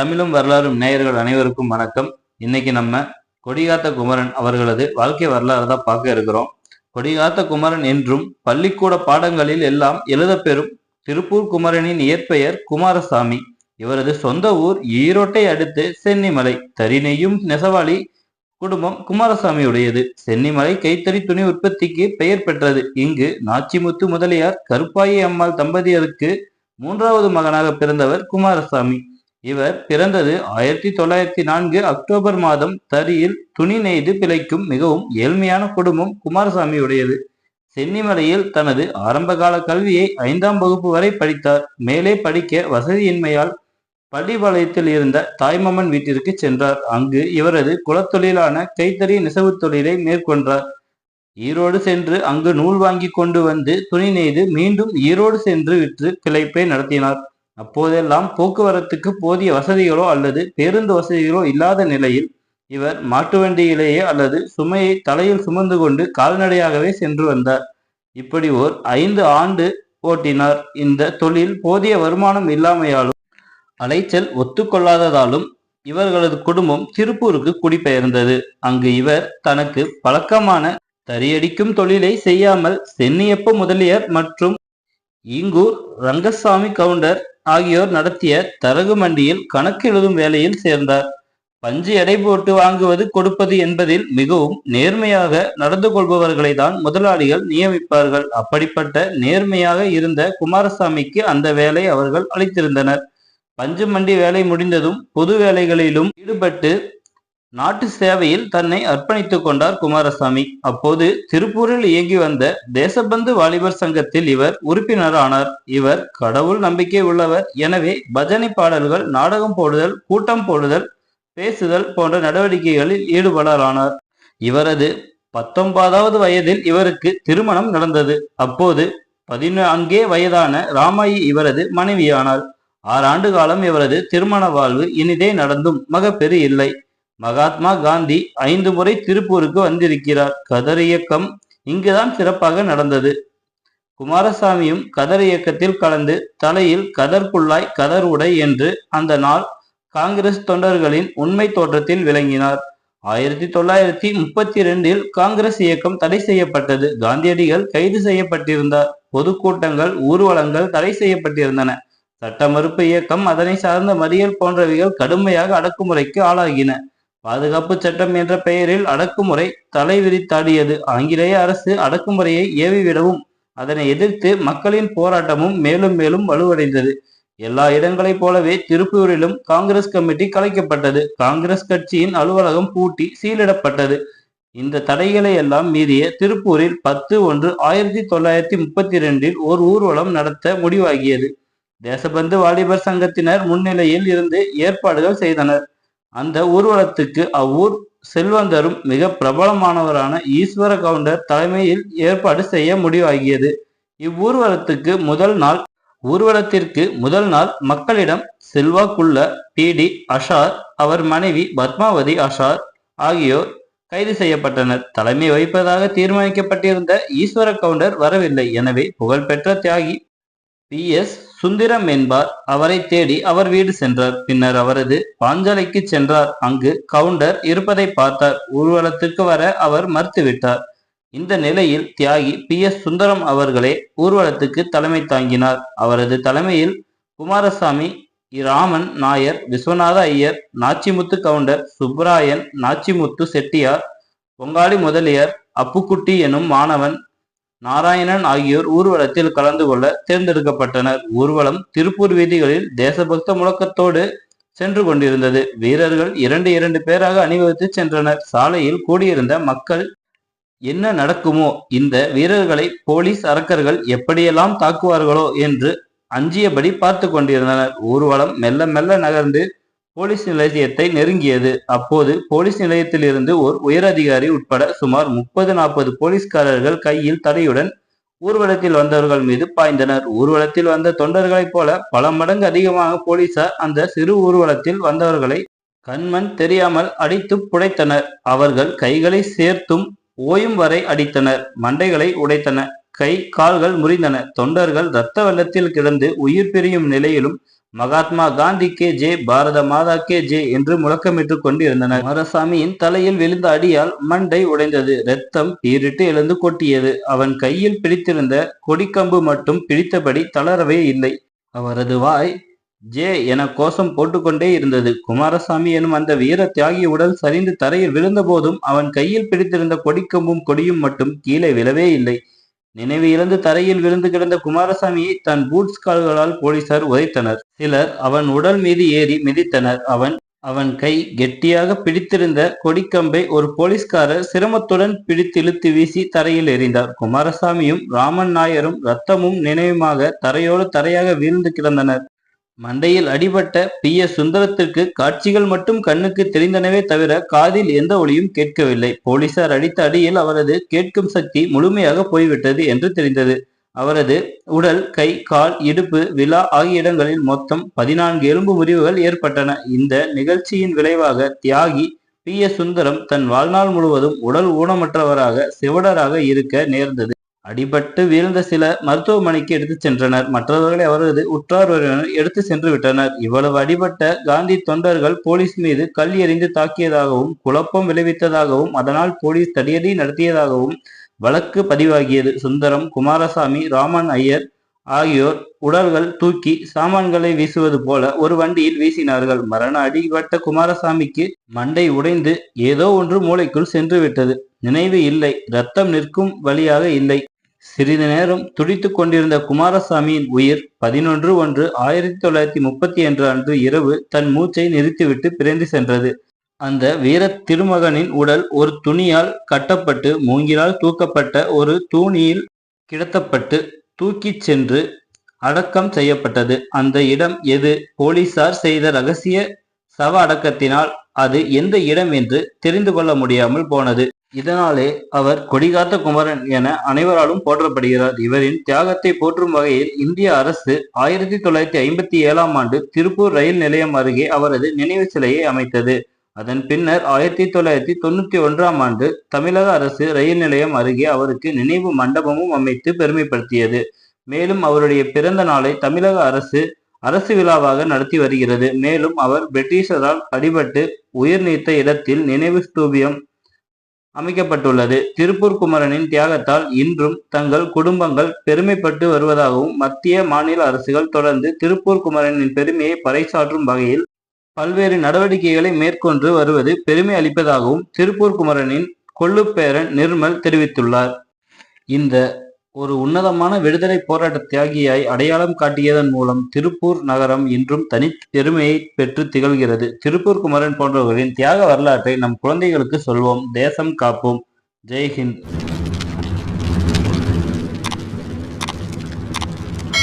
தமிழும் வரலாறும் நேயர்கள் அனைவருக்கும் வணக்கம். இன்னைக்கு நம்ம கொடிகாத்த குமரன் அவர்களது வாழ்க்கை வரலாறு தான் பார்க்க இருக்கிறோம். கொடிகாத்த குமரன் என்றும் பள்ளிக்கூட பாடங்களில் எல்லாம் எழுதப்பெறும் திருப்பூர் குமரனின் இயற்பெயர் குமாரசாமி. இவரது சொந்த ஊர் ஈரோட்டை அடுத்து சென்னிமலை தரிணையும் நெசவாளி குடும்பம் குமாரசாமியுடையது. சென்னிமலை கைத்தறி துணி உற்பத்திக்கு பெயர் பெற்றது. இங்கு நாச்சிமுத்து முதலியார் கருப்பாயி அம்மாள் தம்பதியருக்கு மூன்றாவது மகனாக பிறந்தவர் குமாரசாமி. இவர் பிறந்தது ஆயிரத்தி தொள்ளாயிரத்தி நான்கு அக்டோபர் மாதம் தறியில் துணி நெய்து பிழைக்கும் மிகவும் ஏழ்மையான குடும்பம் குமாரசாமியுடையது. சென்னிமலையில் தனது ஆரம்பகால கல்வியை ஐந்தாம் வகுப்பு வரை படித்தார். மேலே படிக்க வசதியின்மையால் பள்ளிபாளையத்தில் இருந்த தாய்மாமன் வீட்டிற்கு சென்றார். அங்கு இவரது குலத்தொழிலான கைத்தறி நெசவு தொழிலை மேற்கொண்டார். ஈரோடு சென்று அங்கு நூல் வாங்கி கொண்டு வந்து துணி நெய்து மீண்டும் ஈரோடு சென்று விற்று பிழைப்பை நடத்தினார். அப்போதெல்லாம் போக்குவரத்துக்கு போதிய வசதிகளோ அல்லது பேருந்து வசதிகளோ இல்லாத நிலையில் இவர் மாட்டு வண்டியிலேயே அல்லது சுமையை தலையில் சுமந்து கொண்டு கால்நடையாகவே சென்று வந்தார். இப்படி ஓர் ஐந்து ஆண்டு ஓட்டினார். இந்த தொழில் போதிய வருமானம் இல்லாமையாலும் அலைச்சல் ஒத்துக்கொள்ளாததாலும் இவர்களது குடும்பம் திருப்பூருக்கு குடிபெயர்ந்தது. அங்கு இவர் தனக்கு பழக்கமான தறியடிக்கும் தொழிலை செய்யாமல் சென்னியப்ப முதலியார் மற்றும் ஈங்கூர் ரங்கசாமி கவுண்டர் ஆகியோர் நடத்திய தரகு மண்டியில் கணக்கு எழுதும் வேலையில் சேர்ந்தார். பஞ்சு எடை போட்டு வாங்குவது கொடுப்பது என்பதில் மிகவும் நேர்மையாக நடந்து கொள்பவர்களை தான் முதலாளிகள் நியமிப்பார்கள். அப்படிப்பட்ட நேர்மையாக இருந்த குமாரசாமிக்கு அந்த வேலை அவர்கள் அளித்திருந்தனர். பஞ்சு மண்டி வேலை முடிந்ததும் பொது வேலைகளிலும் ஈடுபட்டு நாட்டு சேவையில் தன்னை அர்ப்பணித்துக் கொண்டார் குமாரசாமி. அப்போது திருப்பூரில் இயங்கி வந்த தேசபந்து வாலிபர் சங்கத்தில் இவர் உறுப்பினர் ஆனார் இவர் கடவுள் நம்பிக்கை உள்ளவர். எனவே பஜனை பாடல்கள் நாடகம் போடுதல் கூட்டம் போடுதல் பேசுதல் போன்ற நடவடிக்கைகளில் ஈடுபடலானார். இவரது பத்தொன்பதாவது வயதில் இவருக்கு திருமணம் நடந்தது. அப்போது பதினான்கே வயதான ராமாயி இவரது மனைவியானார். ஆறாண்டு காலம் இவரது திருமண வாழ்வு இனிதே நடந்தும் மகப்பெரு இல்லை. மகாத்மா காந்தி ஐந்து முறை திருப்பூருக்கு வந்திருக்கிறார். கதர் இயக்கம் இங்குதான் சிறப்பாக நடந்தது. குமாரசாமியும் கதர் இயக்கத்தில் கலந்து தலையில் கதர் குள்ளாய் கதர் உடை என்று அந்த நாள் காங்கிரஸ் தொண்டர்களின் உண்மை தோற்றத்தில் விளங்கினார். ஆயிரத்தி தொள்ளாயிரத்தி முப்பத்தி ரெண்டில் காங்கிரஸ் இயக்கம் தடை செய்யப்பட்டது. காந்தியடிகள் கைது செய்யப்பட்டிருந்தார். பொதுக்கூட்டங்கள் ஊர்வலங்கள் தடை செய்யப்பட்டிருந்தன. சட்ட மறுப்பு இயக்கம் அதனை சார்ந்த மறியல் போன்றவைகள் கடுமையாக அடக்குமுறைக்கு ஆளாகின. பாதுகாப்பு சட்டம் என்ற பெயரில் அடக்குமுறை தலைவிரித்தாடியது. ஆங்கிலேய அரசு அடக்குமுறையை ஏவிவிடவும் அதனை எதிர்த்து மக்களின் போராட்டமும் மேலும் மேலும் வலுவடைந்தது. எல்லா இடங்களைப் போலவே திருப்பூரிலும் காங்கிரஸ் கமிட்டி கலைக்கப்பட்டது. காங்கிரஸ் கட்சியின் அலுவலகம் பூட்டி சீலிடப்பட்டது. இந்த தடைகளை எல்லாம் மீறிய திருப்பூரில் பத்து ஒன்று ஆயிரத்தி தொள்ளாயிரத்தி முப்பத்தி இரண்டில் ஓர் ஊர்வலம் நடத்த முடிவாகியது. தேசபந்து வாலிபர் சங்கத்தினர் முன்னிலையில் இருந்து ஏற்பாடுகள் செய்தனர். அந்த ஊர்வலத்துக்கு அவ்வூர் செல்வந்தரும் மிக பிரபலமானவரான ஈஸ்வர கவுண்டர் தலைமையில் ஏற்பாடு செய்ய முடிவாகியது. இவ்வூர்வலத்துக்கு முதல் நாள் ஊர்வலத்திற்கு முதல் நாள் மக்களிடம் செல்வாக்குள்ள பிடி அஷார் அவர் மனைவி பத்மாவதி அஷார் ஆகியோர் கைது செய்யப்பட்டனர். தலைமை வகிப்பதாக தீர்மானிக்கப்பட்டிருந்த ஈஸ்வர கவுண்டர் வரவில்லை. எனவே புகழ்பெற்ற தியாகி பி. எஸ். சுந்தரம் என்பார். அவரை தேடி அவர் வீடு சென்றார். பின்னர் அவரது பாஞ்சாலைக்கு சென்றார். அங்கு கவுண்டர் இருப்பதை பார்த்தார். ஊர்வலத்துக்கு வர அவர் மறுத்துவிட்டார். இந்த நிலையில் தியாகி பி. எஸ். சுந்தரம் அவர்களே ஊர்வலத்துக்கு தலைமை தாங்கினார். அவரது தலைமையில் குமாரசாமி ராமன் நாயர் விஸ்வநாத ஐயர் நாச்சிமுத்து கவுண்டர் சுப்ராயன் நாச்சிமுத்து செட்டியார் பொங்காளி முதலியார் அப்புக்குட்டி எனும் மாணவன் நாராயணன் ஆகியோர் ஊர்வலத்தில் கலந்து கொள்ள தேர்ந்தெடுக்கப்பட்டனர். ஊர்வலம் திருப்பூர் வீதிகளில் தேசபக்த முழக்கத்தோடு சென்று கொண்டிருந்தது. வீரர்கள் இரண்டு இரண்டு பேராக அணிவகுத்து சென்றனர். சாலையில் கூடியிருந்த மக்கள் என்ன நடக்குமோ? இந்த வீரர்களை போலீஸ் அரக்கர்கள் எப்படியெல்லாம் தாக்குவார்களோ? என்று அஞ்சியபடி பார்த்து கொண்டிருந்தனர். ஊர்வலம் மெல்ல மெல்ல நகர்ந்து போலீஸ் நிலையத்தை நெருங்கியது. அப்போது போலீஸ் நிலையத்திலிருந்து ஓர் உயரதிகாரி உட்பட சுமார் முப்பது நாற்பது போலீஸ்காரர்கள் கையில் தடையுடன் ஊர்வலத்தில் வந்தவர்கள் மீது பாய்ந்தனர். ஊர்வலத்தில் வந்த தொண்டர்களைப் போல பல மடங்கு அதிகமாக போலீசார் அந்த சிறு ஊர்வலத்தில் வந்தவர்களை கண்மண் தெரியாமல் அடித்து புடைத்தனர் அவர்கள் கைகளை சேர்த்தும் ஓயும் வரை அடித்தனர். மண்டைகளை உடைத்தனர் கை கால்கள் முறிந்தன. தொண்டர்கள் இரத்த வெள்ளத்தில் கிடந்து உயிர் பிரியும் நிலையிலும் மகாத்மா காந்தி கே ஜே பாரத மாதா கே ஜே என்று முழக்கமிட்டு கொண்டிருந்தனர். குமாரசாமியின் தலையில் விழுந்த அடியால் மண்டை உடைந்தது. ரத்தம் பீரிட்டு எழுந்து கொட்டியது. அவன் கையில் பிடித்திருந்த கொடிக்கம்பு மட்டும் பிடித்தபடி தளரவே இல்லை. அவரது வாய் ஜே என கோஷம் போட்டுக்கொண்டே இருந்தது. குமாரசாமி எனும் அந்த வீர தியாகி உடல் சரிந்து தரையில் விழுந்த போதும் அவன் கையில் பிடித்திருந்த கொடிக்கம்பும் கொடியும் மட்டும் கீழே விழவே இல்லை. நினைவு இழந்து தரையில் விழுந்து கிடந்த குமாரசாமியை தன் பூட்ஸ் கால்களால் போலீசார் உதைத்தனர். சிலர் அவன் உடல் மீது ஏறி மிதித்தனர். அவன் அவன் கை கெட்டியாக பிடித்திருந்த கொடிக்கம்பை ஒரு போலீஸ்காரர் சிரமத்துடன் பிடித்திழுத்து வீசி தரையில் எறிந்தார். குமாரசாமியும் ராமன் நாயரும் ரத்தமும் நினைவுமாக தரையோடு தரையாக வீழ்ந்து கிடந்தனர். மண்டையில் அடிபட்ட பி எஸ் சுந்தரத்திற்கு காட்சிகள் மட்டும் கண்ணுக்கு தெரிந்தனவே தவிர காதில் எந்த ஒளியும் கேட்கவில்லை. போலீசார் அடித்த அடியில் அவரது கேட்கும் சக்தி முழுமையாக போய்விட்டது என்று தெரிந்தது. அவரது உடல் கை கால் இடுப்பு விழா ஆகிய இடங்களில் மொத்தம் பதினான்கு எலும்பு முறிவுகள் ஏற்பட்டன. இந்த நிகழ்ச்சியின் விளைவாக தியாகி பி எஸ் சுந்தரம் தன் வாழ்நாள் முழுவதும் உடல் ஊனமற்றவராக சிவடராக இருக்க நேர்ந்தது. அடிபட்டு வீழ்ந்த சில மருத்துவமனைக்கு எடுத்துச் சென்றனர். மற்றவர்களை அவரது உற்றார் உறவினர் எடுத்து சென்று விட்டனர். இவ்வளவு அடிபட்ட காந்தி தொண்டர்கள் போலீஸ் மீது கல் எறிந்து தாக்கியதாகவும் குழப்பம் விளைவித்ததாகவும் அதனால் போலீஸ் தடியடி நடத்தியதாகவும் வழக்கு பதிவாகியது. சுந்தரம் குமாரசாமி ராமன் ஐயர் ஆகியோர் உடல்கள் தூக்கி சாமான்களை வீசுவது போல ஒரு வண்டியில் வீசினார்கள். மரண அடிபட்ட குமாரசாமிக்கு மண்டை உடைந்து ஏதோ ஒன்று மூளைக்குள் சென்று விட்டது. நினைவு இல்லை. ரத்தம் நிற்கும் வழியாக இல்லை. சிறிது நேரம் துடித்துக் கொண்டிருந்த குமாரசாமியின் உயிர் பதினொன்று ஒன்று ஆயிரத்தி தொள்ளாயிரத்தி முப்பத்தி ஒன்று அன்று இரவு தன் மூச்சை நிறுத்திவிட்டு பிறந்து சென்றது. அந்த வீர திருமகனின் உடல் ஒரு துணியால் கட்டப்பட்டு மூங்கிலால் தூக்கப்பட்ட ஒரு தூணியில் கிடத்தப்பட்டு தூக்கிச் சென்று அடக்கம் செய்யப்பட்டது. அந்த இடம் எது? போலீசார் செய்த ரகசிய சவ அடக்கத்தினால் அது எந்த இடம் என்று தெரிந்து கொள்ள முடியாமல் போனது. இதனாலே அவர் கொடிகாத்த குமரன் என அனைவராலும் போற்றப்படுகிறார். இவரின் தியாகத்தை போற்றும் வகையில் இந்திய அரசு ஆயிரத்தி தொள்ளாயிரத்தி ஐம்பத்தி ஏழாம் ஆண்டு திருப்பூர் ரயில் நிலையம் அருகே அவரது நினைவு சிலையை அமைத்தது. அதன் பின்னர் ஆயிரத்தி தொள்ளாயிரத்தி தொண்ணூத்தி ஒன்றாம் ஆண்டு தமிழக அரசு ரயில் நிலையம் அருகே அவருக்கு நினைவு மண்டபமும் அமைத்து பெருமைப்படுத்தியது. மேலும் அவருடைய பிறந்த நாளை தமிழக அரசு அரசு விழாவாக நடத்தி வருகிறது. மேலும் அவர் பிரிட்டிஷரால் அடிபட்டு உயிர் நீத்த இடத்தில் நினைவு ஸ்தூபியம் அமைக்கப்பட்டுள்ளது. திருப்பூர் குமரனின் தியாகத்தால் இன்றும் தங்கள் குடும்பங்கள் பெருமைப்பட்டு வருவதாகவும் மத்திய மாநில அரசுகள் தொடர்ந்து திருப்பூர் குமரனின் பெருமையை பறைசாற்றும் வகையில் பல்வேறு நடவடிக்கைகளை மேற்கொண்டு வருவது பெருமை அளிப்பதாகவும் திருப்பூர் குமரனின் கொள்ளுப்பேரன் நிர்மல் தெரிவித்துள்ளார். இந்த ஒரு உன்னதமான விடுதலை போராட்ட தியாகியாய் அடையாளம் காட்டியதன் மூலம் திருப்பூர் நகரம் இன்றும் தனி பெருமையை பெற்று திகழ்கிறது. திருப்பூர் குமரன் போன்றவர்களின் தியாக வரலாற்றை நம் குழந்தைகளுக்கு சொல்வோம். தேசம் காப்போம். ஜெய்ஹிந்த்